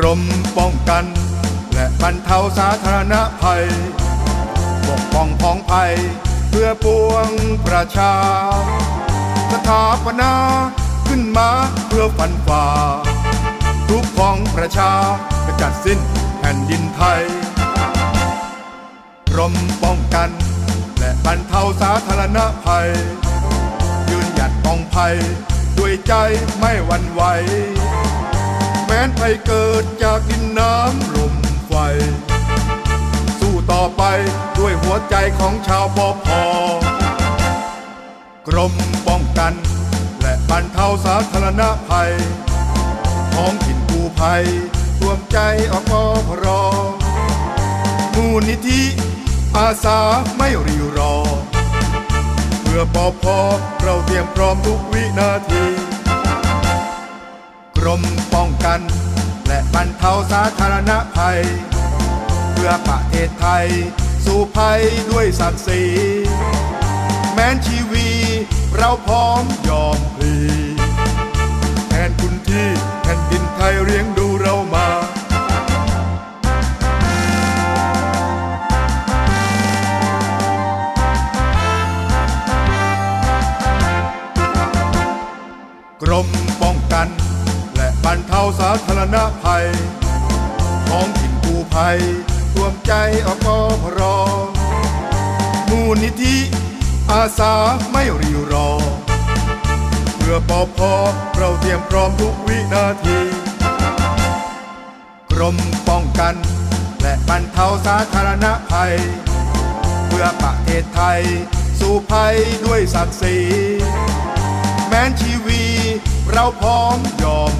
กรมป้องกัน และบรรเทาสาธารณภัย ปกป้องพ้องภัย เพื่อปวงประชา สถาปนาขึ้นมาเพื่อฟันฝ่าทุกของประชาจะจัดสิ้นแผ่นดินไทยกรมป้องกัน และบรรเทาสาธารณภัย ยืนหยัดป้องภัย ด้วยใจไม่หวั่นไหว้นภัยเกิดจากดินน้ำลมไฟ สู้ต่อไปด้วยหัวใจของชาวปอพอกรมป้องกัน และบรรเทาสาธารณภัย ท้องถิ่นกู้ภัยรวมใจอปพรมูลนิธิอาสาไม่รีรอ เพื่อปอพอเราเตรียมพร้อมทุกวินาที รมป้องกัน และบรรเทาสาธารณภัย เพื่อประเทศไทย สู่ภัยด้วยศักดิ์ศรีแม้นชีวีเราพร้อมยอมพลีแทนคุณที่แผ่นดินไทยเลี้ยงดูเรามากรมป รรเทาสาธารณภัยท้องถิ่นกู้ภัยรวมใจอปพรมูลนิธิอาสาไม่รีรอ เพื่อปอพอเราเตรียมพร้อมทุกวินาที กรมป้องกัน และบรรเทาสาธารณภัย เพื่อประเทศไทย สู่ภัยด้วยศักดิ์ศรีแม้นชีวีเราพร้อมยอม